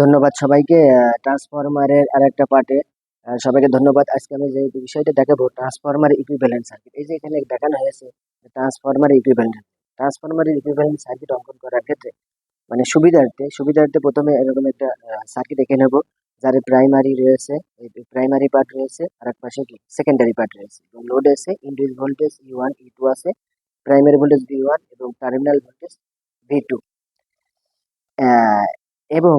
ধন্যবাদ সবাইকে ট্রান্সফরমারের আরেকটা পার্টে। সবাইকে ধন্যবাদ। আজকে আমি যে বিষয়টা দেখাবো ট্রান্সফরমার ইকুইভ্যালেন্ট সার্কিট এই যে এখানে দেখানো হয়েছে ট্রান্সফরমার ইকুইভ্যালেন্ট ট্রান্সফরমারের ইকুইভ্যালেন্ট সার্কিট অঙ্কন করার ক্ষেত্রে মানে সুবিধার্থে সুবিধার্থে প্রথমে এরকম একটা সার্কিট এঁকে নেব, যার প্রাইমারি রয়েছে প্রাইমারি পার্ট রয়েছে, আর এক পাশে কি? সেকেন্ডারি পার্ট রয়েছে। এবং লোড আছে induce voltage E one E two আছে প্রাইমারি ভোল্টেজ ভি ওয়ান এবং টার্মিনাল ভোল্টেজ ভি টু এবং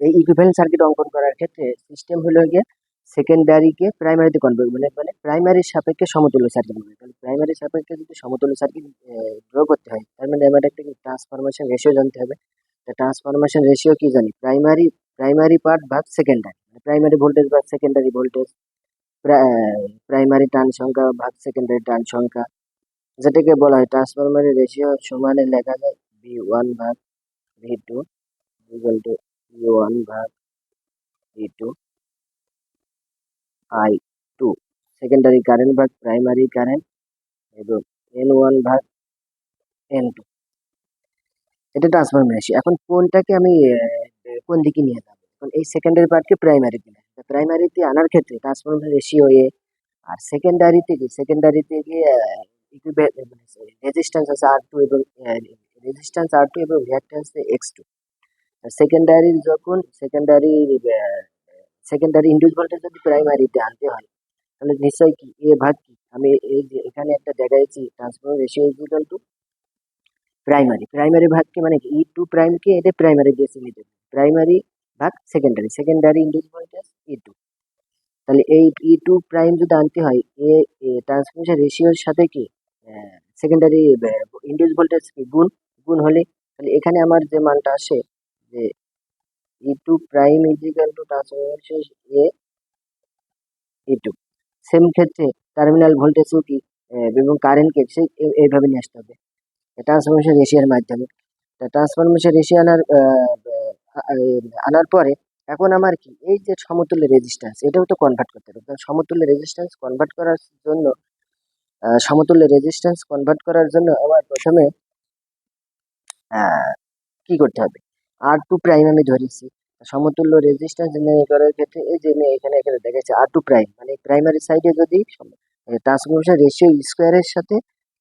এই ইকুইভ্যালেন্ট সার্কিট অঙ্কন করার ক্ষেত্রে সিস্টেম হলো গিয়ে সেকেন্ডারিকে প্রাইমারিতে কনভার্ট মানে মানে প্রাইমারির সাপেক্ষে সমতুল্য সার্কিট হবে তাহলে প্রাইমারি সাপেক্ষে যদি সমতুল্য সার্কিট ড্র করতে হয়, তার মানে আমার একটা কি ট্রান্সফরমেশন রেশিও জানতে হবে। ট্রান্সফরমেশন রেশিও কি জানি? প্রাইমারি প্রাইমারি পার্ট ভাগ সেকেন্ডারি মানে প্রাইমারি ভোল্টেজ ভাগ সেকেন্ডারি ভোল্টেজ প্রাইমারি টার্ন সংখ্যা ভাগ সেকেন্ডারি টার্ন সংখ্যা, যেটাকে বলা হয় ট্রান্সফরমারের রেশিও সমানে লেখা যায় ভি ওয়ান ভাগ V two equal to V one ভাগ V two I two secondary current ভাগ প্রাইমারি কারেন্ট এবং এন ওয়ান ভাগ এন টু এটা ট্রান্সফরমার রেশিও এখন কোনটাকে আমি কোন দিকে নিয়ে যাব? এখন এই সেকেন্ডারি পার্টকে প্রাইমারিতে প্রাইমারিতে আনার ক্ষেত্রে ট্রান্সফরমার রেশিও এ আর সেকেন্ডারিতে কি? সেকেন্ডারিতে গিয়ে রেজিস্ট্যান্স আছে আর টু এবং রেজিস্ট্যান্স আর টু এবং রিয়াক্ট্যান্স এক্স টু সেকেন্ডারি যখন সেকেন্ডারি সেকেন্ডারি ইন্ডিউস ভোল্টেজ যদি প্রাইমারিতে আনতে হয়, তাহলে নিশ্চয়ই কি, এ ভাগ কি? আমি এই যে এখানে একটা দেখাইছি transformer ratio equal to primary primary ভাগকে মানে কি? ই টু প্রাইমকে এটা প্রাইমারি দিয়ে নিতে প্রাইমারি ভাগ secondary secondary induce voltage E two তাহলে এই ই টু প্রাইম যদি আনতে হয়, এ ট্রান্সফরমেশন রেশিওর সাথে কি? সেকেন্ডারি ইন্ডিউস ভোল্টেজ কি? গুণ গুণ হলে, তাহলে এখানে আমার যে মানটা আসে, যে E two prime equal to transformation A E two same ক্ষেত্রে টার্মিনাল ভোল্টেজও কি এবং কারেন্টকে এ- এইভাবে নিয়ে আসতে হবে। ট্রান্সফরমেশন রেশিয়ার মাধ্যমে। ট্রান্সফরমেশন রেশিও আনার আনার পরে এখন আমার কি, এই যে সমতুল্য রেজিস্ট্যান্স এটাও তো কনভার্ট করতে হবে। সমতুল্য রেজিস্ট্যান্স কনভার্ট করার জন্য সমতুল্য রেজিস্ট্যান্স কনভার্ট করার জন্য আমার প্রথমে কি করতে হবে? আর টু প্রাইম আমি ধরেছি। সমতুল্য রেজিস্ট্যান্স নির্ণয় করার ক্ষেত্রে এই যে এখানে এখানে দেখাচ্ছি আর টু প্রাইম মানে প্রাইমারি সাইডে যদি ট্রান্সফরমেশন রেশিও স্কোয়ারের সাথে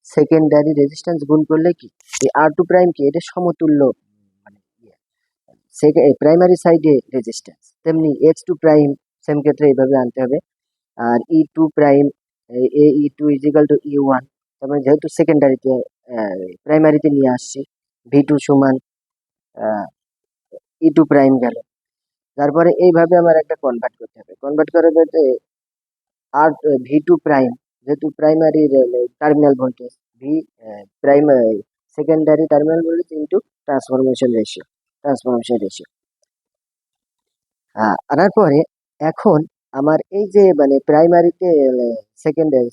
সেকেন্ডারি রেজিস্ট্যান্স গুণ করলে কি? এই আর টু প্রাইম কি? এটা সমতুল্য মানে প্রাইমারি সাইডে রেজিস্ট্যান্স তেমনি এইচ টু প্রাইম সেম ক্ষেত্রে এইভাবে আনতে হবে। আর E two prime A E two equal to E one তারপরে যেহেতু সেকেন্ডারিতে প্রাইমারিতে নিয়ে আসছি। ভি টু সমান ই টু প্রাইম গেল। তারপরে এইভাবে আমার একটা কনভার্ট করতে হবে। কনভার্ট করার ক্ষেত্রে আর ভি টু প্রাইম, যেহেতু primary terminal voltage V primary secondary terminal voltage into transformation ratio transformation ratio আনার পরে এখন আমার এই যে মানে প্রাইমারিতে সেকেন্ডারি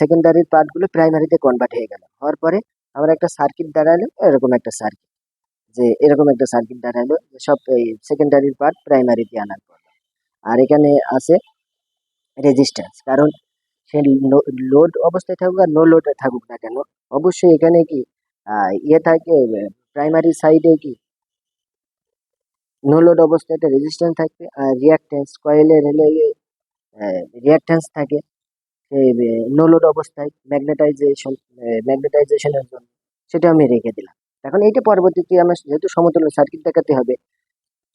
সেকেন্ডারির পার্টগুলো প্রাইমারিতে কনভার্ট হয়ে গেল। হওয়ার পরে আমার একটা সার্কিট দাঁড়াল, এরকম একটা সার্কিট যে এরকম একটা সার্কিট দাঁড়াল সব এই সেকেন্ডারির পার্ট প্রাইমারিতে আনার পর। আর এখানে আছে রেজিস্ট্যান্স কারণ সে লোড অবস্থায় থাকুক আর নো লোড থাকুক না কেন, অবশ্যই এখানে কি ইয়ে থাকে প্রাইমারি সাইডে কি নো লোড অবস্থায় একটা রেজিস্ট্যান্স থাকবে, আর রিয়াক্ট্যান্স কয়েলের হলে রিয়াক্ট্যান্স থাকে। নো লোড অবস্থায় ম্যাগনেটাইজেশন ম্যাগনেটাইজেশনের জন্য সেটা আমি রেখে দিলাম। এখন এইটা পরবর্তীতে আমার যেহেতু সমতুল্য সার্কিট দেখাতে হবে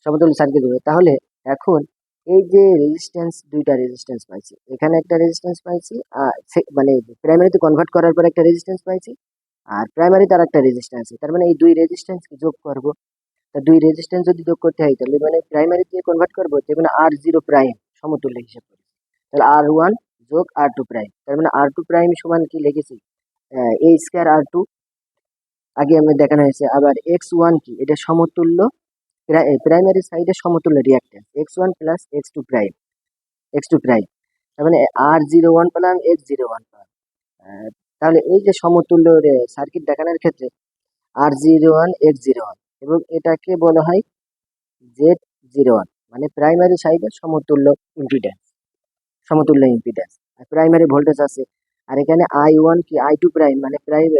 সমতুল্য সার্কিট হবে তাহলে এখন এই যে রেজিস্ট্যান্স দুইটা রেজিস্ট্যান্স পাইছি। এখানে একটা রেজিস্ট্যান্স পাইছি, আর মানে প্রাইমারিতে কনভার্ট করার পর একটা রেজিস্ট্যান্স পাইছি, আর প্রাইমারিতে আর একটা রেজিস্ট্যান্স তার মানে এই দুই রেজিস্ট্যান্সকে যোগ করব। তা দুই রেজিস্ট্যান্স যদি যোগ করতে হয়, তাহলে মানে প্রাইমারিতে কনভার্ট করব তার মানে আর জিরো প্রাইম সমতুল্য হিসাব করি। তাহলে আর ওয়ান যোগ আর টু প্রাইম তার মানে আর টু প্রাইম সমান কি লিখেছি এ স্কোয়ার আর টু আগে আমি দেখানো হয়েছে, আবার এক্স ওয়ান কি? এটা সমতুল্য প্রাইমারি সাইডে সমতুল্য reactance X one plus X two prime X two prime তার মানে আর জিরো ওয়ান পেলাম এক্স জিরো ওয়ান পেলাম। তাহলে এই যে সমতুল্য সার্কিট দেখানোর ক্ষেত্রে R zero one X zero one এবং এটাকে বলা হয় জেড জিরো ওয়ান মানে প্রাইমারি সাইডে সমতুল্য ইম্পিডেন্স সমতুল্য ইম্পিডেন্স আর প্রাইমারি ভোল্টেজ আছে। আর এখানে আই ওয়ান কি আই টু প্রাইম মানে prime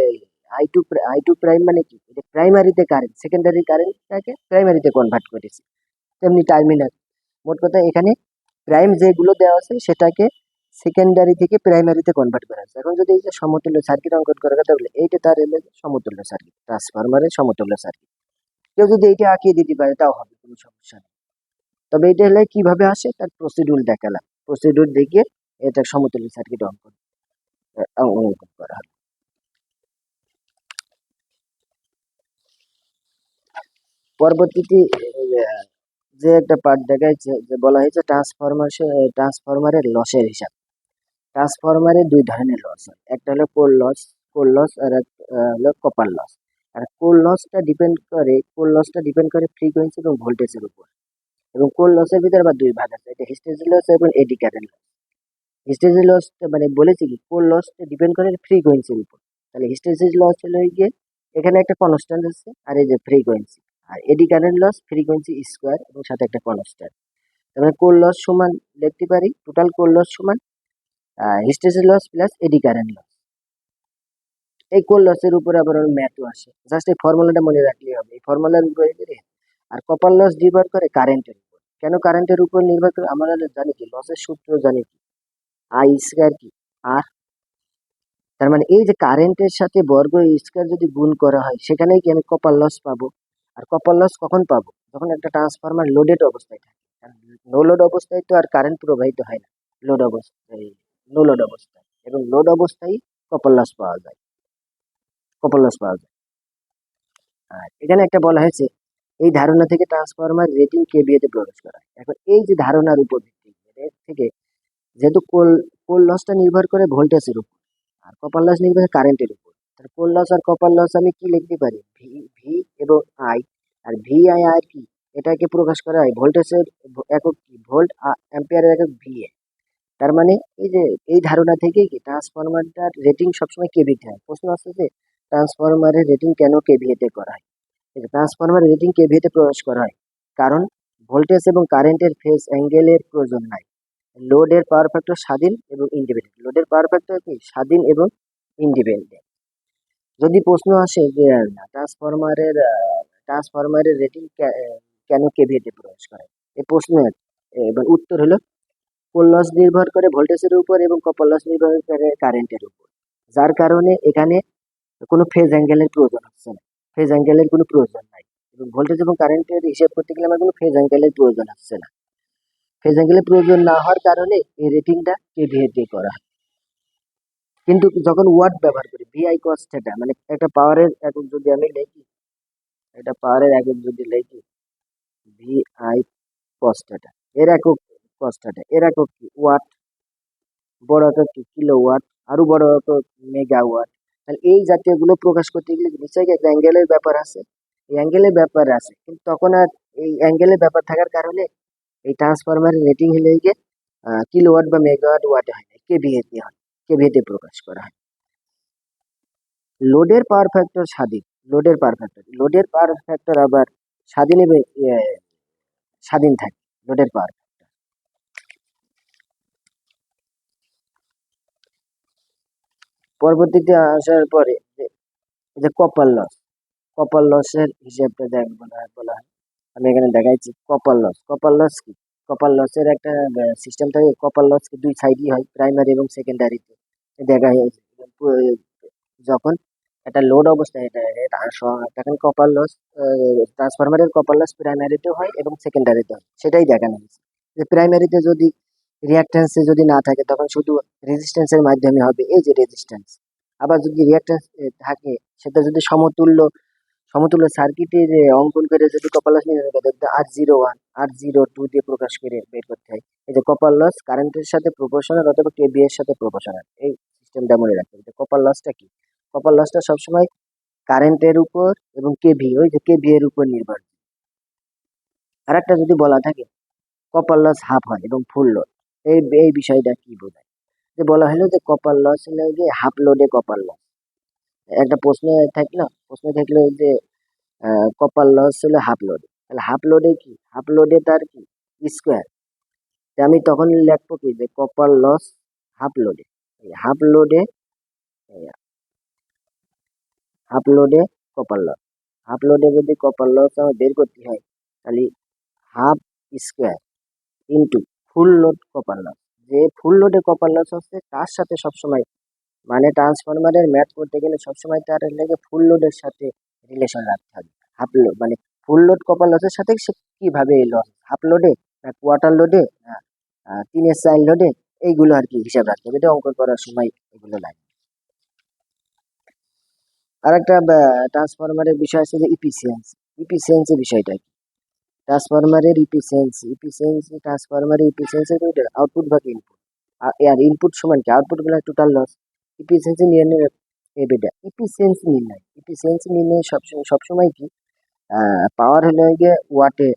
I two I two prime মানে কি? এটা প্রাইমারিতে কারেন্ট সেকেন্ডারি কারেন্টটাকে প্রাইমারিতে কনভার্ট করেছে। তেমনি টার্মিনাল মোট কথা এখানে প্রাইম যেগুলো দেওয়া আছে সেটাকে সেকেন্ডারি থেকে প্রাইমারিতে কনভার্ট করা আছে এখন যদি এই যে সমতুল্য সার্কিট অঙ্কন করার কথা বলে, এইটা তার এলো সমতুল্য সার্কিট ট্রান্সফরমারের সমতুল্য সার্কিট কেউ যদি এইটা আঁকিয়ে দিতে পারে, তাও হবে, কোনো সমস্যা নেই। তবে এটা হলে কীভাবে আসে? তার প্রসিডিউর দেখালাম। প্রসিডিউর দেখিয়ে এটা সমতুল্য সার্কিট অঙ্কন অঙ্কন করা হবে। পরবর্তীতে যে একটা পার্ট দেখাচ্ছে যে বলা হয়েছে ট্রান্সফরমার ট্রান্সফরমারের লসের হিসাব। ট্রান্সফরমারে দুই ধরনের লস হয়। একটা হলো কোল লস কোল লস আর এক হলো কপার লস আর কোর লসটা ডিপেন্ড করে কোর লসটা ডিপেন্ড করে ফ্রিকোয়েন্সি এবং ভোল্টেজের উপর। এবং কোর লসের ভিতরে আবার দুই ভাগ আছে। এটা হিস্টেজি লস এবং এডি কারেন্ট লস হিস্টেজি লসটা মানে বলেছি কি কোর লসটা ডিপেন্ড করে ফ্রিকোয়েন্সির উপর। তাহলে হিস্টেজি লস হলো গিয়ে এখানে একটা কনস্ট্যান্ট আছে আর এই যে ফ্রিকোয়েন্সি আর eddy current loss frequency square এবং সাথে একটা কনস্ট্যান্ট তাহলে কোর লস সমান লিখতে পারি টোটাল কোর লস সমান? Hysteresis loss plus eddy current loss এই কোর লসের উপরে আবার ম্যাথও আসে। জাস্ট এই ফর্মুলাটা মনে রাখলেই হবে। এই ফর্মুলার উপরে আর কপাল লস নির্ভর করে কারেন্টের কেন কারেন্টের উপর নির্ভর করে? আমরা জানি কি? লসের সূত্র জানি কি? আই স্কোয়ার কি? আর তার মানে এই যে কারেন্টের সাথে বর্গ স্কোয়ার যদি গুণ করা হয়, সেখানেই কি আমি কপার লস পাবো? আর কপার লস কখন পাবো? যখন একটা ট্রান্সফরমার লোডেড অবস্থায় থাকে। নো লোড অবস্থায় তো আর কারেন্ট প্রবাহিত হয় না। লোড অবস্থায় নো লোড অবস্থায়। এবং লোড অবস্থায় কপার লস পাওয়া যায়। কপার লস পাওয়া যায়। আর এখানে একটা বলা হয়েছে এই ধারণা থেকে ট্রান্সফরমার রেটিং কেবিএতে প্রবেশ করা হয়। এখন এই যে ধারণার উপর ভিত্তি থেকে যেহেতু কোল কোল লসটা নির্ভর করে ভোল্টেজের উপর, আর কপার লস নির্ভর করে কারেন্টের উপর, তাহলে কোল লস আর কপার লস আমি কি লিখতে পারি? ভি ভি এবং I R V I R কি? এটাকে প্রকাশ করা হয় ভোল্টেজের একক কি? ভোল্ট অ্যাম্পিয়ারের একক ভি এ তার মানে এই যে, এই ধারণা থেকে কি ট্রান্সফরমারটার রেটিং সবসময় কেভিতে হয়। প্রশ্ন আসছে যে ট্রান্সফরমারের রেটিং কেন কেভিএতে করা হয়? ট্রান্সফরমারের রেটিং কেভিএতে প্রবেশ করা হয়। কারণ ভোল্টেজ এবং কারেন্টের ফেজ অ্যাঙ্গেলের প্রয়োজন নাই। লোডের পাওয়ার ফ্যাক্টর স্বাধীন এবং ইন্ডিপেন্ডেন্ট লোডের পাওয়ার ফ্যাক্টর কি? স্বাধীন এবং ইন্ডিপেন্ডেন্ট যদি প্রশ্ন আসে যে ট্রান্সফরমারের ট্রান্সফরমারের রেটিং কেন কেভিএতে প্রকাশ করে? এই প্রশ্নের এবার উত্তর হলো কোল লস নির্ভর করে ভোল্টেজের উপর এবং কপার লস নির্ভর করে কারেন্টের উপর। যার কারণে এখানে কোনো ফেজ অ্যাঙ্গেলের প্রয়োজন হচ্ছে না। ফেজ অ্যাঙ্গেলের কোনো প্রয়োজন নাই। এবং ভোল্টেজ এবং কারেন্টের হিসাব করতে গেলে আমার কোনো ফেজ অ্যাঙ্গেলের প্রয়োজন আসছে না। ফেজ অ্যাঙ্গেলের প্রয়োজন না হওয়ার কারণে এই রেটিংটা কেভিএ দিয়ে করা হয়। কিন্তু যখন ওয়াট ব্যবহার করি ভিআই কস থিটা মানে একটা পাওয়ারের একক যদি আমি লিখি, একটা পাওয়ারের একক যদি লিখি ভিআই কস থিটা এর একক কস থিটা এর একক কি? ওয়াট বড় একক কি? কিলো ওয়াট আরও বড় একক মেগা ওয়াট তাহলে এই জাতীয়গুলো প্রকাশ করতে গেলে নিশ্চয়ই একটা অ্যাঙ্গেলের ব্যাপার আছে? এই অ্যাঙ্গেলের ব্যাপার আছে। কিন্তু তখন আর এই অ্যাঙ্গেলের ব্যাপার থাকার কারণে এই ট্রান্সফরমারের রেটিং হলে গিয়ে কিলো ওয়াট বা মেগাওয়াট ওয়াটে হয় না। কেভিএতে হয়। কেভিএতে প্রকাশ করা হয়। লোডের পাওয়ার ফ্যাক্টর স্বাধীন। লোডের পাওয়ার ফ্যাক্টর লোডের পাওয়ার ফ্যাক্টর আবার স্বাধীন স্বাধীন থাকে। লোডের পাওয়ার ফ্যাক্টর পরবর্তীতে আসার পরে যে- কপাল লস কপার লসের হিসাবটা দেখ, বলা হয়। আমি এখানে দেখাইছি কপাল লস কপাল লস কি? কপার লসের একটা সিস্টেম থাকে। কপাল লস কি দুই সাইডই হয় প্রাইমারি এবং সেকেন্ডারিতে দেখা যখন একটা লোড অবস্থায়, এটা তখন কপার লস ট্রান্সফরমারের কপার লস প্রাইমারিতেও হয় এবং সেকেন্ডারিতে হয়। সেটাই দেখানো হয়েছে। যে প্রাইমারিতে যদি রিয়াক্ট্যান্সে যদি না থাকে, তখন শুধু রেজিস্ট্যান্সের মাধ্যমে হবে। এই যে রেজিস্ট্যান্স আবার যদি রিয়াক্ট্যান্স থাকে, সেটা যদি সমতুল্য সমতুল্য সার্কিটের অঙ্কন করে যদি কপার লস নির্ণয় R zero one R zero two দিয়ে প্রকাশ করে বের করতে হয়। এই যে কপার লস কারেন্টের সাথে প্রপোর্শনাল অথবা কেবি এর সাথে প্রপোর্শনাল এই সিস্টেমটা মনে রাখতে হবে। কপার লসটা কি? কপার লসটা সবসময় কারেন্টের উপর এবং কেভি ওই যে কেভি এর উপর নির্ভর আর একটা যদি বলা থাকে কপার লস হাফ হয় এবং ফুল লোড এই এই বিষয়টা কি বোঝায়? যে বলা হলো যে কপাল লস হলো যে হাফ লোডে কপাল লস একটা প্রশ্ন থাকল প্রশ্ন থাকল যে কপাল লস হলো হাফ লোডে তাহলে হাফ লোডে কি? হাফ লোডে তার কি? স্কোয়ার আমি তখন লিখব কি? যে কপাল লস হাফ লোডে হাফ লোডে হাফ লোডে কপাল লস হাফ লোডে যদি কপাল লস আমার বের করতে হয়, তাহলে half square into full load copper loss যে ফুল লোডে কপার লস হচ্ছে, তার সাথে সবসময় মানে ট্রান্সফরমারের ম্যাথ করতে গেলে সবসময় তার লেগে ফুল লোডের সাথে রিলেশন রাখতে হবে। হাফ লোড মানে ফুল লোড কপার লসের সাথে সে কীভাবে এই লস হাফ লোডে না কোয়ার্টার লোডে না তিনের চাইল লোডে এইগুলো আর কি হিসাব রাখতে হবে। এটা অঙ্কন করার সময় এগুলো লাগে। আর একটা ট্রান্সফরমারের বিষয় আছে যে ইফিসিয়েন্সি ইফিসিয়েন্সি বিষয়টা কি? ট্রান্সফরমারের ইফিসিয়েন্সি ইফিসিয়েন্সি ট্রান্সফরমারের ইফিসিয়েন্সি আউটপুট ভাগ ইনপুট আর ইনপুট সমান কি? আউটপুটগুলো টোটাল লস ইফিসিয়েন্সি নির্ণয় এবিটা ইফিসিয়েন্সি নির্ণয়। ইফিসিয়েন্সি নির্ণয় সবসময় সবসময় কি? পাওয়ার হলে গিয়ে ওয়াটে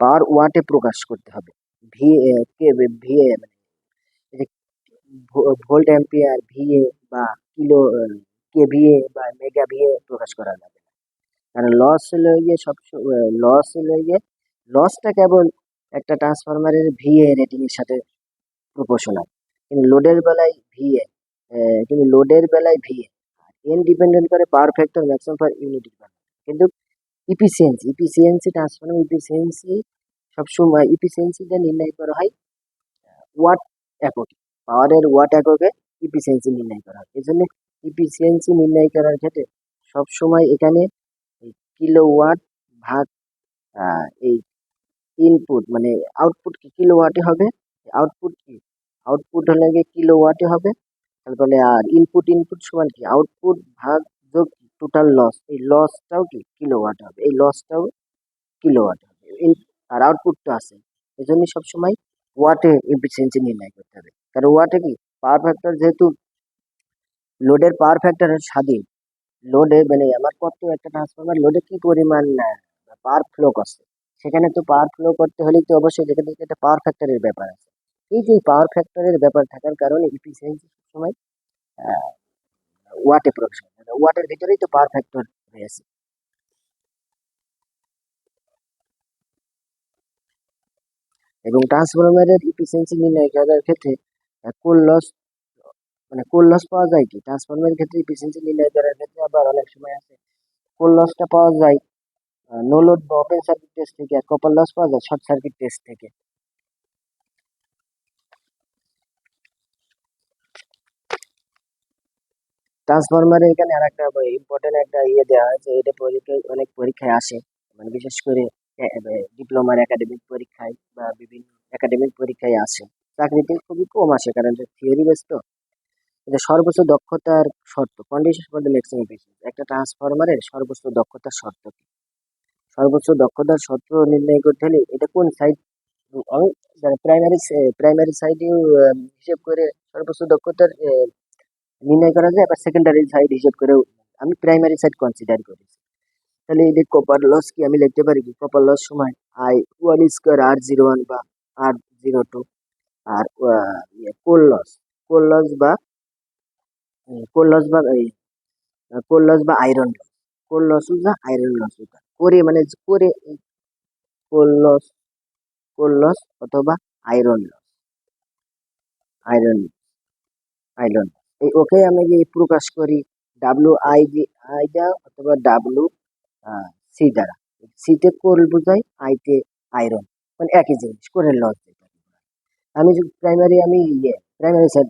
পাওয়ার ওয়াটে প্রকাশ করতে হবে। ভি এ কে ভিএ মানে ভোল্ট অ্যাম্পিয়ার ভিএ বা কিলো কেভিএ বা মেগা ভিএ প্রকাশ করা যাবে কারণ লস হলে গিয়ে সব লস হলে গিয়ে লসটা কেবল একটা ট্রান্সফরমারের ভিএ রেটিং এর সাথে প্রপোর্শনাল কিন্তু লোডের বেলায় ভিএ কিন্তু লোডের বেলায় ভিএ এন ডিপেন্ডেন্ট করে power factor maximum per unit কিন্তু ইফিসিয়েন্সি ইফিসিয়েন্সি ট্রান্সফরমার ইফিসিয়েন্সি সবসময় ইফিসিয়েন্সিটা নির্ণয় করা হয় ওয়াট এককে পাওয়ারের ওয়াট এককে ইফিসিয়েন্সি নির্ণয় করা হয়। এই জন্য ইফিসিয়েন্সি নির্ণয় করার ক্ষেত্রে সবসময় এখানে কিলো ওয়াট ভাগ এই ইনপুট মানে আউটপুট কি কিলো ওয়াটে হবে? আউটপুট কি? আউটপুট হলে গিয়ে কিলো ওয়াটে হবে তারপরে আর ইনপুট ইনপুট সমান কি? আউটপুট ভাগ যোগ টোটাল লস এই লসটাও কি? কিলো ওয়াট হবে, এই লসটাও কিলো ওয়াট হবে আর আউটপুট তো আছে এই জন্য সবসময় ওয়াটে এফিসিয়েন্সি নির্ণয় করতে হবে। কারণ ওয়াটে কি? পাওয়ার ফ্যাক্টর যেহেতু লোডের পাওয়ার ফ্যাক্টরের স্বাধীন লোডে মানে আমার কত একটা ট্রান্সফরমার লোডে কি পরিমাণ পাওয়ার ফ্লো করছে? সেখানে তো পাওয়ার ফ্লো করতে হলে তো অবশ্যই যেখানে একটা পাওয়ার ফ্যাক্টরের ব্যাপার আছে। এই যে পাওয়ার ফ্যাক্টরের ব্যাপার থাকার কারণে ইফিসিয়েন্সি সবসময় ওয়াটে প্রকাশ করে ওয়াটের ভিতরেই তো পাওয়ার ফ্যাক্টর রয়েছে। এবং ট্রান্সফরমারের ইফিসিয়েন্সি নির্ণয় করার ক্ষেত্রে কোল লস মানে কোল লস পাওয়া যায় কি? ট্রান্সফরমারের ক্ষেত্রে ইফিসিয়েন্সি নির্ণয় করার ক্ষেত্রে আবার অনেক সময় আছে কোল লসটা পাওয়া যায় নো লোড বা ওপেন সার্কিট টেস্ট থেকে, আর কপার লস পাওয়া যায় শর্ট সার্কিট টেস্ট থেকে। ট্রান্সফরমারে এখানে আর একটা ইম্পর্টেন্ট একটা ইয়ে দেওয়া আছে এটা পরীক্ষায় অনেক পরীক্ষায় আসে। মানে বিশেষ করে ডিপ্লোমার একাডেমিক পরীক্ষায় বা বিভিন্ন একাডেমিক পরীক্ষায় আসে। চাকরিতে খুবই কম আসে, কারণ থিওরি বেস তো। এটা সর্বোচ্চ দক্ষতার শর্ত। কন্ডিশন ফর দ্য ম্যাক্সিমাম একটা ট্রান্সফরমারের সর্বোচ্চ দক্ষতার শর্ত সর্বোচ্চ দক্ষতার শর্ত নির্ণয় করতে হলে এটা কোন সাইড প্রাইমারি প্রাইমারি সাইডেও হিসেব করে সর্বোচ্চ দক্ষতার নির্ণয় করা যায় বা সেকেন্ডারি সাইড হিসেব করেও আমি প্রাইমারি সাইড কনসিডার করি। তাহলে এই কপার লস কি আমি লিখতে পারি? কপার লস সময় I one square R zero one বা আর জিরো টু আর কোল লস কোল লস বা কোল লস বা এই কোল লস বা আয়রন লস কোল লস বা আয়রন লস করে মানে করে কোল লস কোল লস অথবা আয়রন লস আয়রন আয়রন এই ওকে আমি প্রকাশ করি ডাব্লু আই জি আই দ্বারা অথবা ডাব্লু সি দ্বারা। সিতে কোল বোঝাই আইতে আয়রন মানে একই জিনিস কোরের লস আমি প্রাইমারি আমি ইয়ে প্রাইমারি সাইড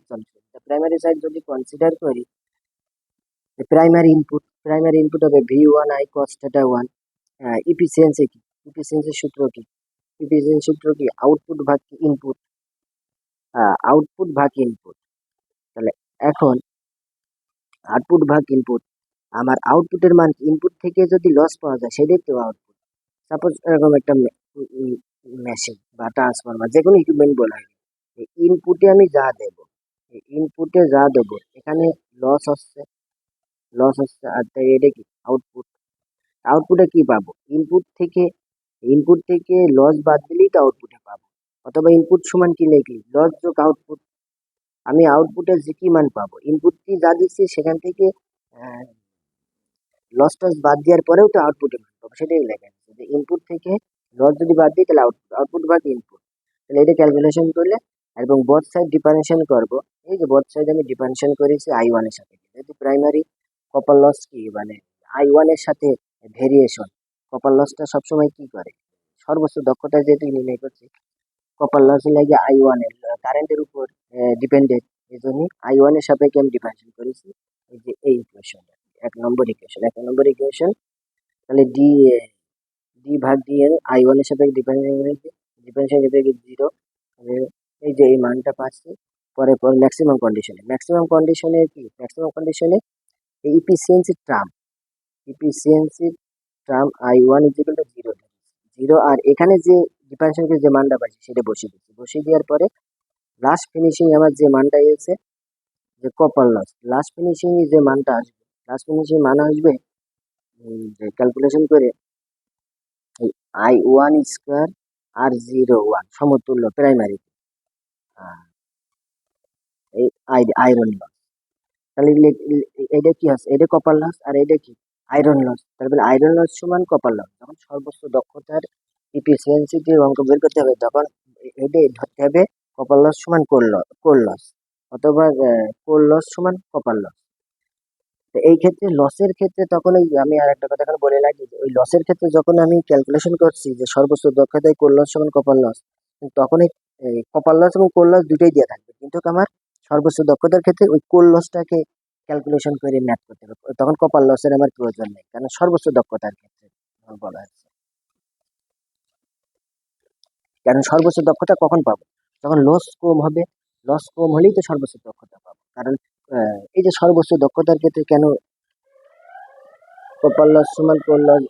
প্রাইমারি সাইড যদি কনসিডার করি প্রাইমারি ইনপুট প্রাইমারি ইনপুট হবে V one I cos theta one efficiency কি? ইফিসিয়েন্সির সূত্র কি? ইফিসিয়েন্সি সূত্র কি? আউটপুট ভাগ ইনপুট আউটপুট ভাগ ইনপুট তাহলে এখন আউটপুট ভাগ ইনপুট আমার আউটপুটের মান ইনপুট থেকে যদি লস পাওয়া যায় সেটাই তো আউটপুট সাপোজ এরকম একটা মেশিন বা ট্রান্সফরমার যে কোনো ইকুইপমেন্ট বলা হয়। ইনপুটে আমি যা দেব ইনপুটে যা দেব, এখানে লস হচ্ছে লস হচ্ছে আর তাই এটা কি? আউটপুট আউটপুটে কি পাবো? ইনপুট থেকে ইনপুট থেকে লস বাদ দিলেই তো আউটপুটে পাবো। অথবা ইনপুট সমান কি লিখলি? লস যোগ আউটপুট আমি আউটপুটের যে কি মান পাবো? ইনপুট কি যা দিচ্ছি সেখান থেকে লস টস বাদ দেওয়ার পরেও তো আউটপুটে মান পাবো, সেটাই লেখা যে ইনপুট থেকে লস যদি বাদ দিই, তাহলে আউটপুট আউটপুট বাদ ইনপুট তাহলে এটা ক্যালকুলেশন করলে এবং বোথ সাইড ডিফারেন্সিয়েশন করব। এই যে বোথ সাইড আমি ডিফারেন্সিয়েশন করেছি আই ওয়ানের সাথে। যেহেতু প্রাইমারি কপার লস কি? মানে আই ওয়ানের সাথে ভেরিয়েশন কপার লসটা সবসময় কি করে? সর্বোচ্চ দক্ষতা যেহেতু নির্ণয় করছে কপার লস লাগে আই ওয়ানের কারেন্টের উপর ডিপেন্ডেন্ট এই জন্য আই ওয়ানের সাপেক্ষে আমি ডিফারেন্সিয়েট করেছি। এই যে এই ইকুয়েশনটা এক নম্বর ইকুয়েশন এক নম্বর ইকুয়েশন তাহলে ডি ডি ভাগ ডি এর আই ওয়ানের সাপেক্ষে ডিফারেন্সিয়েট সাপেক্ষে জিরো এই যে এই মানটা পাচ্ছি, পরে পরে ম্যাক্সিমাম কন্ডিশনে ম্যাক্সিমাম কন্ডিশনে কি? ম্যাক্সিমাম কন্ডিশনে এই ইফিসিয়েন্সি ট্রাম efficiency tram I one equal to zero zero আর এখানে যে ডিফারেন্সিয়ালকে যে মানটা পাচ্ছি, সেটা বসিয়ে দিচ্ছি। বসিয়ে দেওয়ার পরে লাস্ট ফিনিশিং আমার যে মানটা এসেছে, যে কপার লস লাস্ট ফিনিশিং যে মানটা আসবে লাস্ট ফিনিশিং মান আসবে যে ক্যালকুলেশন করে I one square R zero one সমতুল্য এই আয়রন লস তাহলে লে- লে- এটা কি আছে? এটা কপার লস আর এটা কি? আয়রন লস তারপরে আয়রন লস সমান কপার লস যখন সর্বোচ্চ দক্ষতার দিয়ে অঙ্ক বের করতে হবে, তখন ধরতে হবে কপার লস সমান কোর লস লস অথবা কোর লস সমান কপার লস এই ক্ষেত্রে লসের ক্ষেত্রে তখন ওই আমি আর একটা কথা এখানে বলে ওই লসের ক্ষেত্রে যখন আমি ক্যালকুলেশন করছি যে সর্বোচ্চ দক্ষতায় কোর লস সমান কপার লস তখন এই কপার লস এবং কোর লস দুটোই দেওয়া থাকবে। কিন্তু আমার সর্বোচ্চ দক্ষতার ক্ষেত্রে ওই কোর লসটাকে ক্যালকুলেশন করে ম্যাথ করতে হবে। তখন কপার লসের আমার প্রয়োজন নেই। কারণ সর্বোচ্চ দক্ষতার ক্ষেত্রে বলা হচ্ছে কারণ সর্বোচ্চ দক্ষতা কখন পাবো? যখন লস কম হবে লস কম হলেই তো সর্বোচ্চ দক্ষতা পাবো। কারণ এই যে সর্বোচ্চ দক্ষতার ক্ষেত্রে কেন কপাল লস সমান কোর লস